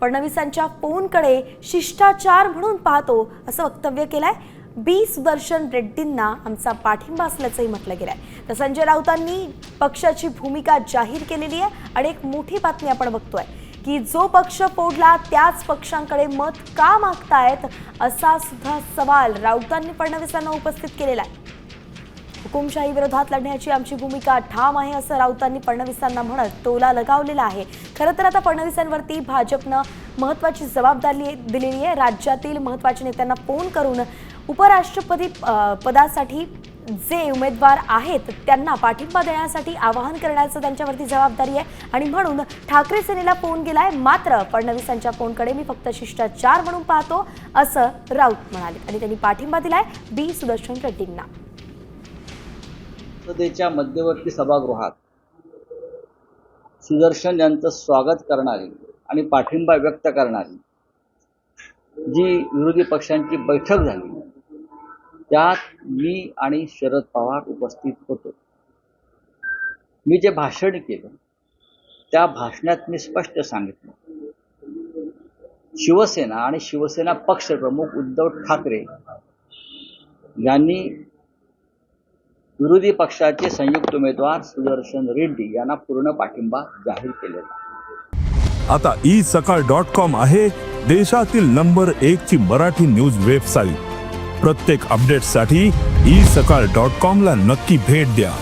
फडणवीसांच्या फोनकडे शिष्टाचार म्हणून पाहतो असं वक्तव्य केलंय. बी सुदर्शन रेड्डींना आमचा पाठिंबा असल्याचंही म्हटलं गेलंय. तर संजय राऊतांनी पक्षाची भूमिका जाहीर केलेली आहे आणि एक मोठी बातमी आपण बघतोय की जो पक्ष फोडला त्याच पक्षांकडे मत का मागतायत असा सुद्धा सवाल राऊतांनी फडणवीसांना उपस्थित केलेला आहे. हुकुमशाही विरोधात लढण्याची आमची भूमिका ठाम आहे असं राऊतांनी फडणवीसांना म्हणत टोला लगावलेला आहे. खरं तर आता फडणवीसांवरती भाजपनं महत्वाची जबाबदारी दिलेली आहे. राज्यातील महत्त्वाच्या नेत्यांना फोन करून उपराष्ट्रपती पदासाठी जे उमेदवार आहेत त्यांना पाठिंबा देण्यासाठी आवाहन करण्याचं त्यांच्यावरती जबाबदारी आहे. आणि म्हणून ठाकरे सेनेला फोन गेलाय मात्र फडणवीसांच्या फोनकडे मी फक्त शिष्टाचार म्हणून पाहतो असं राऊत म्हणाले. आणि त्यांनी पाठिंबा दिलाय. बी सुदर्शन रेड्डींना. संसदेच्या मध्यवर्ती सभागृहात सुदर्शन यांचं स्वागत करणारी आणि पाठिंबा व्यक्त करणारी जी विरोधी पक्षांची बैठक झाली त्यात मी आणि शरद पवार उपस्थित होतो. मी जे भाषण केलं त्या भाषणात मी स्पष्ट सांगितलं. शिवसेना आणि शिवसेना पक्षप्रमुख उद्धव ठाकरे यांनी विरोधी पक्षाचे संयुक्त उमेदवार सुदर्शन रेड्डी यांना पूर्ण पाठिंबा जाहीर केलेला आता ई सकाळ डॉट कॉम आहे देशातील नंबर एक ची मराठी न्यूज वेबसाईट. प्रत्येक अपडेटसाठी ई सकाळ डॉट कॉम ला नक्की भेट द्या.